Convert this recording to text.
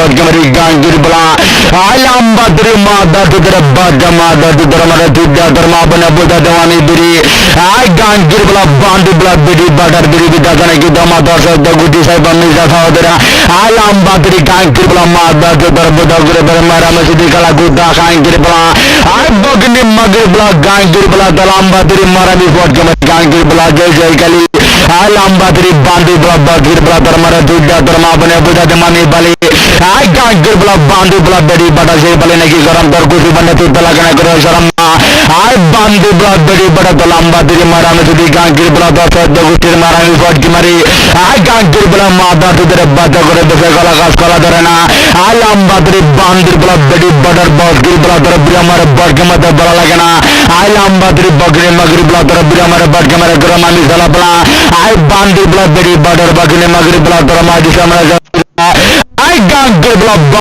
ಬಗ್ಗಮರಿ ಗಾಂಗಿರ್ ಬಲ ಆಲಾಂಬ ದುರಿ ಮಾದ ದುದರ ಬಗ್ಗ ಮಾದ ದುದರ ಮರ ದುದ್ದ ಧರ್ಮ ಬನ ಬುದ ದವಾನಿ ಬಿರಿ ಆ ಗಾಂಗಿರ್ ಬಲ ಬಾಂಡಿ ಬಲ ಬಿಡಿ ಬಡರ್ ಬಿರಿ ಬಿದ್ದ ಗಣಗಿ ದಮ ದರ್ಶ ಗುಡಿ ಸಾಹಿಬ ಮಿರ್ಜಾ ಸಹೋದರ ಆಲಾಂಬ ದುರಿ ಗಾಂಗಿರ್ ಬಲ ಮಾದ ದುದರ ಬುದ ಗುರಿ ಬರ ಮರ ಮಸೀದಿ ಕಲ ಗುದ್ದ ಗಾಂಗಿರ್ ಬಲ ಆ ಬಗ್ನಿ ಮಗಿರ್ ಬಲ ಗಾಂಗಿರ್ ಬಲ ದಲಾಂಬ ದುರಿ ಮರ ಬಿ ಬಗ್ಗಮರಿ ಗಾಂಗಿರ್ ಬಲ ಜೈ ಜೈ ಗಲಿ গাঙ্গির বলা জয় জয় কালী আই লাম্বাদরি বান্ডি বলা বাগির বলা দর মারা দুদা দর মা বনা বুদা দেমানি বালি আই গাঙ্গির বলা বান্ডি বলা বেড়ি বাটা সেই বলে নাকি গরম দর কুসি বানে তুই তলা কেনা করে শরম না আই বান্ডি বলা বেড়ি বাটা লাম্বা দিরি মারা আমি যদি গাঙ্গির বলা মারা মারি আই গাঙ্গির বলা ধরে করে বসে গলা করা ধরে না লাম্বা দিরি আই লাম্বাদরি বগরে, মগরি ব্লা দর বিরামারে বডগমারে গরমানি জালা ব্লা আই বান্দি ব্লা বেরি বর্ডার বগনে মগরি ব্লা দর মাদি সামরা আই গাঙ্গে ব্লা